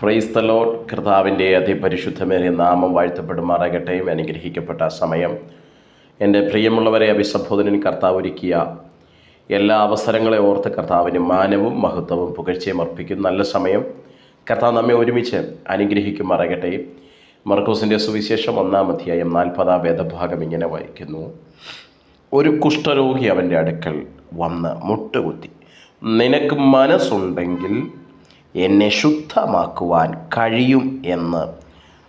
Fries load കർത്താവിന്റെ അതിപരിശുദ്ധമേറിയ നാമം വാഴ്ത്തപ്പെടുമാറാകട്ടെ. അനുഗ്രഹിക്കപ്പെട്ട സമയം. എന്റെ പ്രിയമുള്ളവരെ അഭിസംബോധനൻ കർത്താവ് ഒരുക്കിയ എല്ലാ അവസരങ്ങളെ ഓർത്ത് കർത്താവിന് മാനവും മഹത്വവും പുകഴ്ചയും അർപ്പിക്കും. നല്ല സമയം. കർത്താവ് നമ്മെ ഒരുമിച്ച് അനുഗ്രഹിക്കുമാറാകട്ടെ. മർക്കോസിന്റെ സുവിശേഷം ഒന്നാം അധ്യായം നാൽപ്പതാം വേദഭാഗം ഇങ്ങനെ വായിക്കുന്നു. ഒരു കുഷ്ഠരോഗി അവന്റെ അടുക്കൽ വന്ന് മുട്ടുകുത്തി. നിനക്ക് മനസ്സുണ്ടെങ്കിൽ എന്നെ ശുദ്ധമാക്കുവാൻ കഴിയും എന്ന്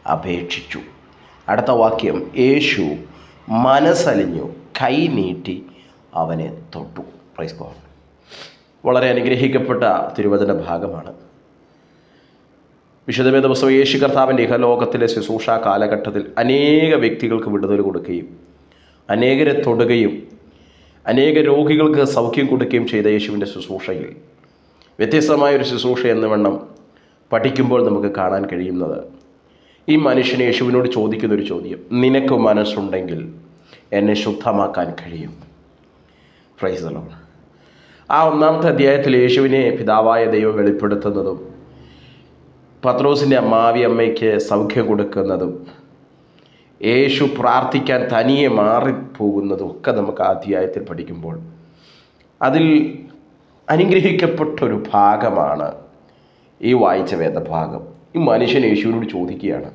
അപേക്ഷിച്ചു. അടുത്ത വാക്യം യേശു മനസ്സലിഞ്ഞു കൈ നീട്ടി അവനെ തൊട്ടു. പ്രൈസ് ഗോഡ് വളരെ അനുഗ്രഹിക്കപ്പെട്ട തിരുവചന ഭാഗമാണ്. വിശുദ്ധ ദിവസം യേശു കർത്താവിന്റെ ഇഹലോകത്തിലെ ശുശ്രൂഷ കാലഘട്ടത്തിൽ അനേക വ്യക്തികൾക്ക് വിടുതൽ കൊടുക്കുകയും അനേകരെ തൊടുകയും അനേക രോഗികൾക്ക് സൗഖ്യം കൊടുക്കുകയും ചെയ്ത യേശുവിന്റെ ശുശ്രൂഷയിൽ വ്യത്യസ്തമായ ഒരു ശുശ്രൂഷ എന്ന വണ്ണം പഠിക്കുമ്പോൾ നമുക്ക് കാണാൻ കഴിയുന്നത്. ഈ മനുഷ്യന് യേശുവിനോട് ചോദിക്കുന്ന ഒരു ചോദ്യം. നിനക്ക് മനസ്സുണ്ടെങ്കിൽ എന്നെ ശുദ്ധമാക്കാൻ കഴിയും. ഫ്രൈസലോ ആ ഒന്നാമത്തെ അധ്യായത്തിൽ യേശുവിനെ പിതാവായ ദൈവം വെളിപ്പെടുത്തുന്നതും പത്രോസിന്റെ അമ്മാവി അമ്മയ്ക്ക് സൗഖ്യം കൊടുക്കുന്നതും യേശു പ്രാർത്ഥിക്കാൻ തനിയെ മാറിപ്പോകുന്നതും ഒക്കെ നമുക്ക് ആ അധ്യായത്തിൽ പഠിക്കുമ്പോൾ. അതിൽ അനുഗ്രഹിക്കപ്പെട്ടൊരു ഭാഗമാണ് ഈ വായിച്ച വേദഭാഗം. ഈ മനുഷ്യൻ യേശുവിനോട് ചോദിക്കുകയാണ്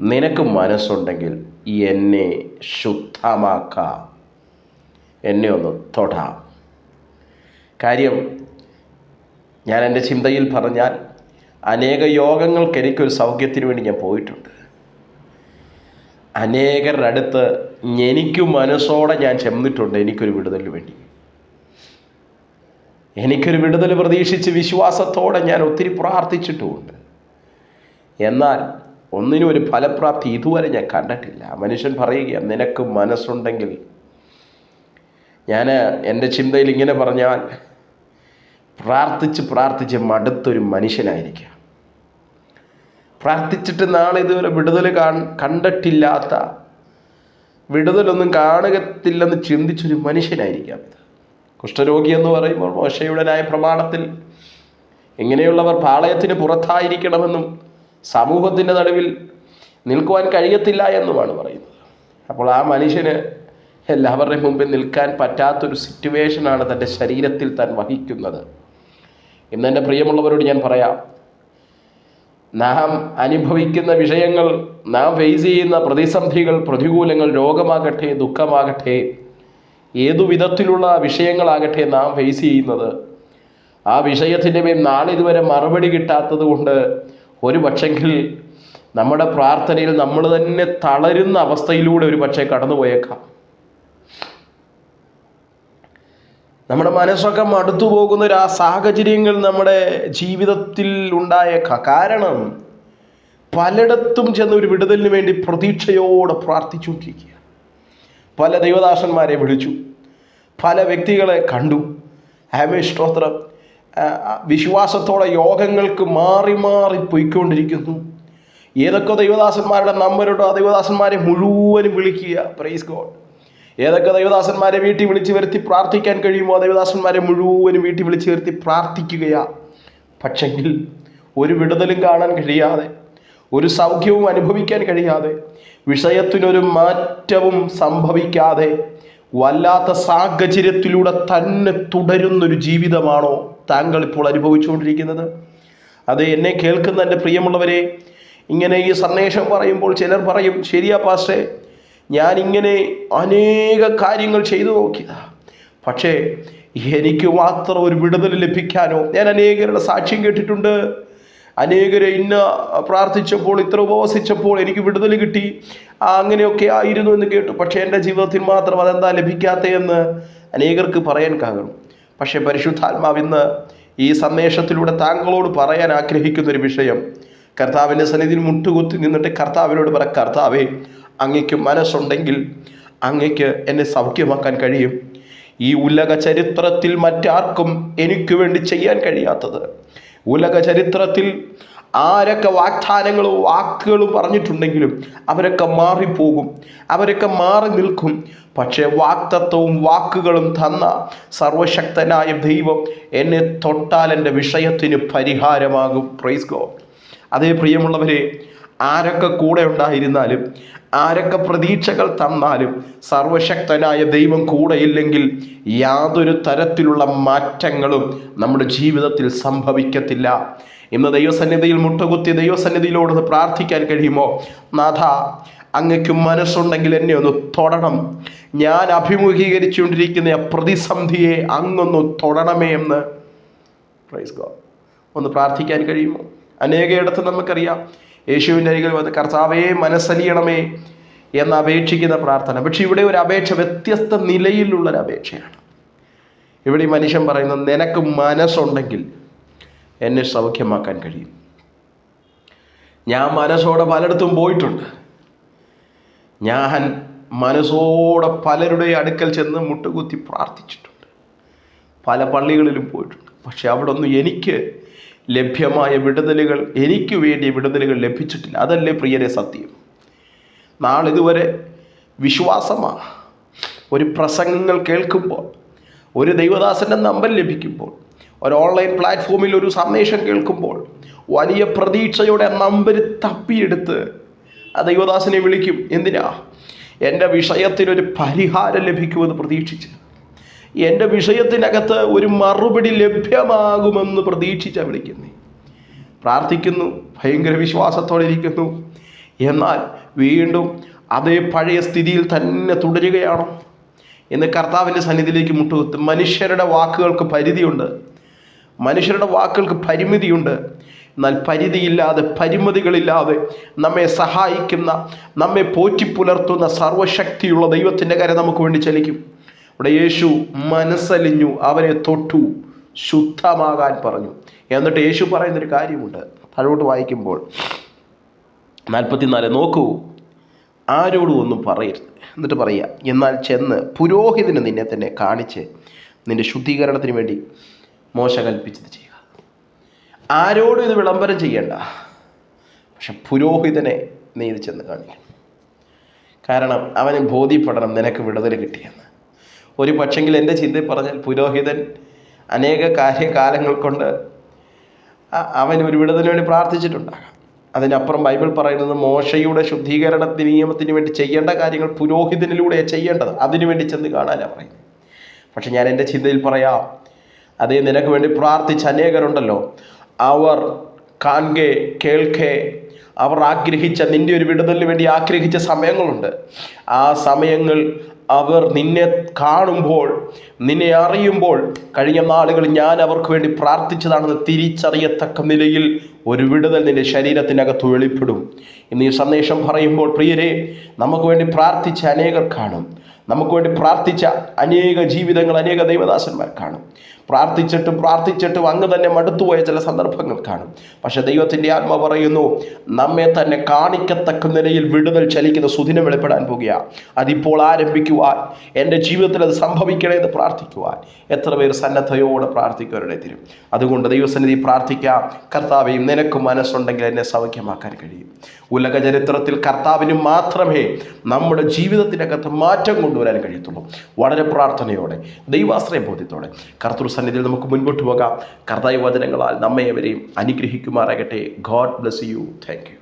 നിനക്ക് മനസ്സുണ്ടെങ്കിൽ എന്നെ ശുദ്ധമാക്കാം എന്നെ ഒന്ന് തൊടാം. കാര്യം ഞാൻ എന്റെ ചിന്തയിൽ പറഞ്ഞാൽ അനേക യോഗങ്ങൾക്ക് എനിക്കൊരു സൗഖ്യത്തിന് വേണ്ടി ഞാൻ പോയിട്ടുണ്ട്. അനേകരുടെ അടുത്ത് എനിക്ക് മനസ്സോടെ ഞാൻ ചെന്നിട്ടുണ്ട് എനിക്കൊരു വിടുതലിന് വേണ്ടി. എനിക്കൊരു വിടുതൽ പ്രതീക്ഷിച്ച് വിശ്വാസത്തോടെ ഞാൻ ഒത്തിരി പ്രാർത്ഥിച്ചിട്ടുമുണ്ട്. എന്നാൽ ഒന്നിനും ഒരു ഫലപ്രാപ്തി ഇതുവരെ ഞാൻ കണ്ടിട്ടില്ല. മനുഷ്യൻ പറയുക നിനക്ക് മനസ്സുണ്ടെങ്കിൽ ഞാൻ എന്റെ ചിന്തയിൽ ഇങ്ങനെ പറഞ്ഞാൽ പ്രാർത്ഥിച്ച് പ്രാർത്ഥിച്ച് മടുത്തൊരു മനുഷ്യനായിരിക്കാം. പ്രാർത്ഥിച്ചിട്ട് നാളെ ഇതുവരെ വിടുതൽ കണ്ടിട്ടില്ലാത്ത വിടുതലൊന്നും കാണുകത്തില്ലെന്ന് ചിന്തിച്ചൊരു മനുഷ്യനായിരിക്കാം ഇത്. കുഷ്ഠരോഗി എന്ന് പറയുമ്പോൾ മോശയുടെ ന്യായ പ്രമാണത്തിൽ ഇങ്ങനെയുള്ളവർ പാളയത്തിന് പുറത്തായിരിക്കണമെന്നും സമൂഹത്തിന്റെ നടുവിൽ നിൽക്കുവാൻ കഴിയത്തില്ല എന്നുമാണ് പറയുന്നത്. അപ്പോൾ ആ മനുഷ്യന് എല്ലാവരുടെയും മുമ്പിൽ നിൽക്കാൻ പറ്റാത്തൊരു സിറ്റുവേഷനാണ് തന്റെ ശരീരത്തിൽ താൻ വഹിക്കുന്നത്. ഇന്ന് എന്റെ പ്രിയമുള്ളവരോട് ഞാൻ പറയാം നാം അനുഭവിക്കുന്ന വിഷയങ്ങൾ നാം ഫേസ് ചെയ്യുന്ന പ്രതിസന്ധികൾ പ്രതികൂലങ്ങൾ രോഗമാകട്ടെ ദുഃഖമാകട്ടെ ഏതു വിധത്തിലുള്ള വിഷയങ്ങളാകട്ടെ നാം ഫേസ് ചെയ്യുന്നത്. ആ വിഷയത്തിന്റെ മേൽ നാളിതുവരെ മറുപടി കിട്ടാത്തത് കൊണ്ട് ഒരു പക്ഷെങ്കിൽ നമ്മുടെ പ്രാർത്ഥനയിൽ നമ്മൾ തന്നെ തളരുന്ന അവസ്ഥയിലൂടെ ഒരു പക്ഷേ കടന്നുപോയേക്കാം. നമ്മുടെ മനസ്സൊക്കെ മടുത്തു പോകുന്ന ഒരു ആ സാഹചര്യങ്ങൾ നമ്മുടെ ജീവിതത്തിൽ ഉണ്ടായേക്കാം. കാരണം പലയിടത്തും ചെന്ന് ഒരു വിടുതലിന് വേണ്ടി പ്രതീക്ഷയോടെ പ്രാർത്ഥിച്ചുകൊണ്ടിരിക്കുക പല ദൈവദാസന്മാരെ വിളിച്ചു. പല വ്യക്തികളെ കണ്ടു. ഹാമേ സ്തോത്രം. വിശ്വാസത്തോടെ യോഗങ്ങൾക്ക് മാറി മാറി പോയിക്കൊണ്ടിരിക്കുന്നു. ഏതൊക്കെ ദൈവദാസന്മാരുടെ നമ്പരുണ്ടോ ആ ദൈവദാസന്മാരെ മുഴുവനും വിളിക്കുക. പ്രൈസ് ഗോഡ് ഏതൊക്കെ ദൈവദാസന്മാരെ വീട്ടിൽ വിളിച്ച് വരുത്തി പ്രാർത്ഥിക്കാൻ കഴിയുമോ ആ ദൈവദാസന്മാരെ മുഴുവനും വീട്ടിൽ വിളിച്ച് വരുത്തി പ്രാർത്ഥിക്കുകയാ. പക്ഷെങ്കിൽ ഒരു വിടുതലും കാണാൻ കഴിയാതെ ഒരു സൗഖ്യവും അനുഭവിക്കാൻ കഴിയാതെ വിഷയത്തിനൊരു മാറ്റവും സംഭവിക്കാതെ വല്ലാത്ത സാഹചര്യത്തിലൂടെ തന്നെ തുടരുന്നൊരു ജീവിതമാണോ താങ്കൾ ഇപ്പോൾ അനുഭവിച്ചുകൊണ്ടിരിക്കുന്നത്? അത് എന്നെ കേൾക്കുന്ന എന്റെ പ്രിയമുള്ളവരെ ഇങ്ങനെ ഈ സന്ദേശം പറയുമ്പോൾ ചിലർ പറയും ശരിയാ പാസ്റ്റേ ഞാനിങ്ങനെ അനേക കാര്യങ്ങൾ ചെയ്തു നോക്കിയതാ. പക്ഷേ എനിക്ക് മാത്രം ഒരു വിടുതൽ ലഭിക്കാനോ ഞാൻ അനേകരുടെ സാക്ഷ്യം കേട്ടിട്ടുണ്ട്. അനേകരെ ഇന്ന പ്രാർത്ഥിച്ചപ്പോൾ ഇത്ര ഉപവസിച്ചപ്പോൾ എനിക്ക് വിടുതൽ കിട്ടി. അങ്ങനെയൊക്കെ ആയിരുന്നു എന്ന് കേട്ടു. പക്ഷേ എന്റെ ജീവിതത്തിൽ മാത്രം അതെന്താ ലഭിക്കാത്തതെന്ന് അനേകർക്ക് പറയാൻ കാണും പക്ഷേ പരിശുദ്ധാത്മാവ് ഇന്ന് ഈ സന്ദേശത്തിലൂടെ താങ്കളോട് പറയാൻ ആഗ്രഹിക്കുന്ന ഒരു വിഷയം. കർത്താവിന്റെ സന്നിധിയിൽ മുട്ടുകുത്തി നിന്നിട്ട് കർത്താവിനോട് പറ കർത്താവേ അങ്ങയ്ക്ക് മനസ്സുണ്ടെങ്കിൽ അങ്ങയ്ക്ക് എന്നെ സൗഖ്യമാക്കാൻ കഴിയും. ഈ ഉലക ചരിത്രത്തിൽ മറ്റാർക്കും എനിക്ക് വേണ്ടി ചെയ്യാൻ കഴിയാത്തത്. ഉലക ചരിത്രത്തിൽ ആരൊക്കെ വാഗ്ദാനങ്ങളും വാക്കുകളും പറഞ്ഞിട്ടുണ്ടെങ്കിലും അവരൊക്കെ മാറിപ്പോകും അവരൊക്കെ മാറി നിൽക്കും. പക്ഷേ വാക്തത്വവും വാക്കുകളും തന്ന സർവശക്തനായ ദൈവം എന്നെ തൊട്ടാൽ എന്റെ വിഷയത്തിന് പരിഹാരമാകും. പ്രൈസ് ഗോ അതേ പ്രിയമുള്ളവരെ ആരൊക്കെ കൂടെ ഉണ്ടായിരുന്നാലും ആരൊക്കെ പ്രതീക്ഷകൾ തന്നാലും സർവശക്തനായ ദൈവം കൂടെയില്ലെങ്കിൽ യാതൊരു തരത്തിലുള്ള മാറ്റങ്ങളും നമ്മുടെ ജീവിതത്തിൽ സംഭവിക്കത്തില്ല. ഇന്ന് ദൈവസന്നിധിയിൽ മുട്ടുകുത്തി ദൈവസന്നിധിയിലോട് പ്രാർത്ഥിക്കാൻ കഴിയുമോ? നാഥ അങ്ങക്കും മനസ്സുണ്ടെങ്കിൽ എന്നെ ഒന്ന് തൊടണം. ഞാൻ അഭിമുഖീകരിച്ചുകൊണ്ടിരിക്കുന്ന പ്രതിസന്ധിയെ അങ്ങൊന്ന് തൊടണമേ എന്ന്. പ്രൈസ് ഒന്ന് പ്രാർത്ഥിക്കാൻ കഴിയുമോ? അനേകയിടത്ത് നമുക്കറിയാം. യേശുവിന്റെ അരികിൽ വന്ന് കർത്താവേ മനസ്സലിയണമേ എന്ന് അപേക്ഷിക്കുന്ന പ്രാർത്ഥന. പക്ഷെ ഇവിടെ ഒരു അപേക്ഷ വ്യത്യസ്ത നിലയിലുള്ള അപേക്ഷയാണ്. ഇവിടെ ഈ മനുഷ്യൻ പറയുന്നത് നിനക്ക് മനസ്സുണ്ടെങ്കിൽ എന്നെ സൗഖ്യമാക്കാൻ കഴിയും. ഞാൻ മനസ്സോടെ പലയിടത്തും പോയിട്ടുണ്ട്. ഞാൻ മനസ്സോടെ പലരുടെ അടുക്കൽ ചെന്ന് മുട്ടുകുത്തി പ്രാർത്ഥിച്ചിട്ടുണ്ട്. പല പള്ളികളിലും പോയിട്ടുണ്ട്. പക്ഷെ അവിടെ ഒന്നും എനിക്ക് ലഭ്യമായ വിടുതലുകൾ എനിക്ക് വേണ്ടി വിടുതലുകൾ ലഭിച്ചിട്ടില്ല. അതല്ലേ പ്രിയരെ സത്യം? നാളിതുവരെ വിശ്വാസമാണ് ഒരു പ്രസംഗങ്ങൾ കേൾക്കുമ്പോൾ ഒരു ദൈവദാസന്റെ നമ്പർ ലഭിക്കുമ്പോൾ ഒരു ഓൺലൈൻ പ്ലാറ്റ്ഫോമിൽ ഒരു സന്ദേശം കേൾക്കുമ്പോൾ വലിയ പ്രതീക്ഷയുടെ നമ്പർ തപ്പിയെടുത്ത് ആ ദൈവദാസനെ വിളിക്കും. എന്തിനാ? എന്റെ വിഷയത്തിനൊരു പരിഹാരം ലഭിക്കുമെന്ന് പ്രതീക്ഷിച്ച്. എന്റെ വിഷയത്തിനകത്ത് ഒരു മറുപടി ലഭ്യമാകുമെന്ന് പ്രതീക്ഷിച്ചാണ് വിളിക്കുന്നത് പ്രാർത്ഥിക്കുന്നു ഭയങ്കര വിശ്വാസത്തോടെ ഇരിക്കുന്നു. എന്നാൽ വീണ്ടും അതേ പഴയ സ്ഥിതിയിൽ തന്നെ തുടരുകയാണോ. എന്ന് കർത്താവിന്റെ സന്നിധിയിലേക്ക് മുട്ടുകുത്ത് മനുഷ്യരുടെ വാക്കുകൾക്ക് പരിധിയുണ്ട്. മനുഷ്യരുടെ വാക്കുകൾക്ക് പരിമിതിയുണ്ട്. എന്നാൽ പരിധിയില്ലാതെ പരിമിതികളില്ലാതെ നമ്മെ സഹായിക്കുന്ന നമ്മെ പോറ്റിപ്പുലർത്തുന്ന സർവശക്തിയുള്ള ദൈവത്തിന്റെ കാര്യം നമുക്ക് വേണ്ടി ചലിക്കും. ഇവിടെ യേശു മനസ്സലിഞ്ഞു അവനെ തൊട്ടു ശുദ്ധമാകാൻ പറഞ്ഞു. എന്നിട്ട് യേശു പറയുന്നൊരു കാര്യമുണ്ട്. താഴോട്ട് വായിക്കുമ്പോൾ നാൽപ്പത്തിനാല് നോക്കൂ ആരോടും ഒന്നും പറയരുത്. എന്നിട്ട് പറയുക എന്നാൽ ചെന്ന് പുരോഹിതന് നിന്നെ തന്നെ കാണിച്ച് നിന്റെ ശുദ്ധീകരണത്തിന് വേണ്ടി മോശ കൽപ്പിച്ചത് ചെയ്യുക. ആരോടും ഇത് വിളംബരം ചെയ്യണ്ട. പക്ഷെ പുരോഹിതനെ നീ ഇത് ചെന്ന് കാണിക്കണം. കാരണം അവന് ബോധ്യപ്പെടണം നിനക്ക് വിടുതൽ കിട്ടിയെന്ന്. ഒരു പക്ഷെങ്കിൽ എന്റെ ചിന്ത പറഞ്ഞാൽ പുരോഹിതൻ അനേക കാര്യകാലങ്ങൾ കൊണ്ട് അവൻ ഒരു വിടുതലിന് വേണ്ടി പ്രാർത്ഥിച്ചിട്ടുണ്ടാകാം. അതിനപ്പുറം ബൈബിൾ പറയുന്നത് മോശയുടെ ശുദ്ധീകരണ നിയമത്തിന് വേണ്ടി ചെയ്യേണ്ട കാര്യങ്ങൾ പുരോഹിതനിലൂടെ ചെയ്യേണ്ടത് അതിനു വേണ്ടി ചെന്ന് കാണാനാണ് പറയുന്നത്. പക്ഷെ ഞാൻ എന്റെ ചിന്തയിൽ പറയാം അതേ നിനക്ക് വേണ്ടി പ്രാർത്ഥിച്ച അനേകരുണ്ടല്ലോ. അവർ കാൺകെ കേൾക്കെ അവർ ആഗ്രഹിച്ച നിന്റെ ഒരു വിടുതലിന് വേണ്ടി ആഗ്രഹിച്ച സമയങ്ങളുണ്ട്. ആ സമയങ്ങൾ അവർ നിന്നെ കാണുമ്പോൾ നിന്നെ അറിയുമ്പോൾ കഴിഞ്ഞ നാളുകളിൽ ഞാൻ അവർക്ക് വേണ്ടി പ്രാർത്ഥിച്ചതാണെന്ന് തിരിച്ചറിയത്തക്ക നിലയിൽ ഒരു വിടുതൽ നിന്റെ ശരീരത്തിനകത്ത് വെളിപ്പെടും. ഇന്ന് ഈ സന്ദേശം പറയുമ്പോൾ പ്രിയരെ നമുക്ക് വേണ്ടി പ്രാർത്ഥിച്ച അനേകർ കാണും. നമുക്ക് വേണ്ടി പ്രാർത്ഥിച്ച അനേക ജീവിതങ്ങൾ അനേക ദൈവദാസന്മാർ കാണും. പ്രാർത്ഥിച്ചിട്ടും പ്രാർത്ഥിച്ചിട്ടും അങ്ങ് തന്നെ മടുത്തുപോയ ചില സന്ദർഭങ്ങൾ കാണും. പക്ഷെ ദൈവത്തിന്റെ ആത്മ പറയുന്നു നമ്മെ തന്നെ കാണിക്കത്തക്ക നിലയിൽ വിടുതൽ ചലിക്കുന്ന സുദിനം വെളിപ്പെടാൻ പോകുക. അതിപ്പോൾ ആരംഭിക്കുവാൻ എന്റെ ജീവിതത്തിൽ അത് സംഭവിക്കണേ എന്ന് പ്രാർത്ഥിക്കുവാൻ. എത്ര പേർ സന്നദ്ധയോടെ പ്രാർത്ഥിക്കുവരുടെ തിരും അതുകൊണ്ട് ദൈവസന്നിധി പ്രാർത്ഥിക്കാം. കർത്താവെയും നിനക്ക് മനസ്സുണ്ടെങ്കിൽ എന്നെ സൗഖ്യമാക്കാൻ കഴിയും. ഉലക ചരിത്രത്തിൽ കർത്താവിന് മാത്രമേ നമ്മുടെ ജീവിതത്തിനകത്ത് മാറ്റം കൊണ്ടുവരാൻ കഴിയത്തുള്ളൂ. വളരെ പ്രാർത്ഥനയോടെ ദൈവാശ്രയ ബോധ്യത്തോടെ കർത്തൃ സന്നിധിയിൽ നമുക്ക് മുൻപോട്ട് പോകാം. കർത്താവ് വചനങ്ങളാൽ നമ്മെ അവരെയും അനുഗ്രഹിക്കുമാറാകട്ടെ. God bless you thank you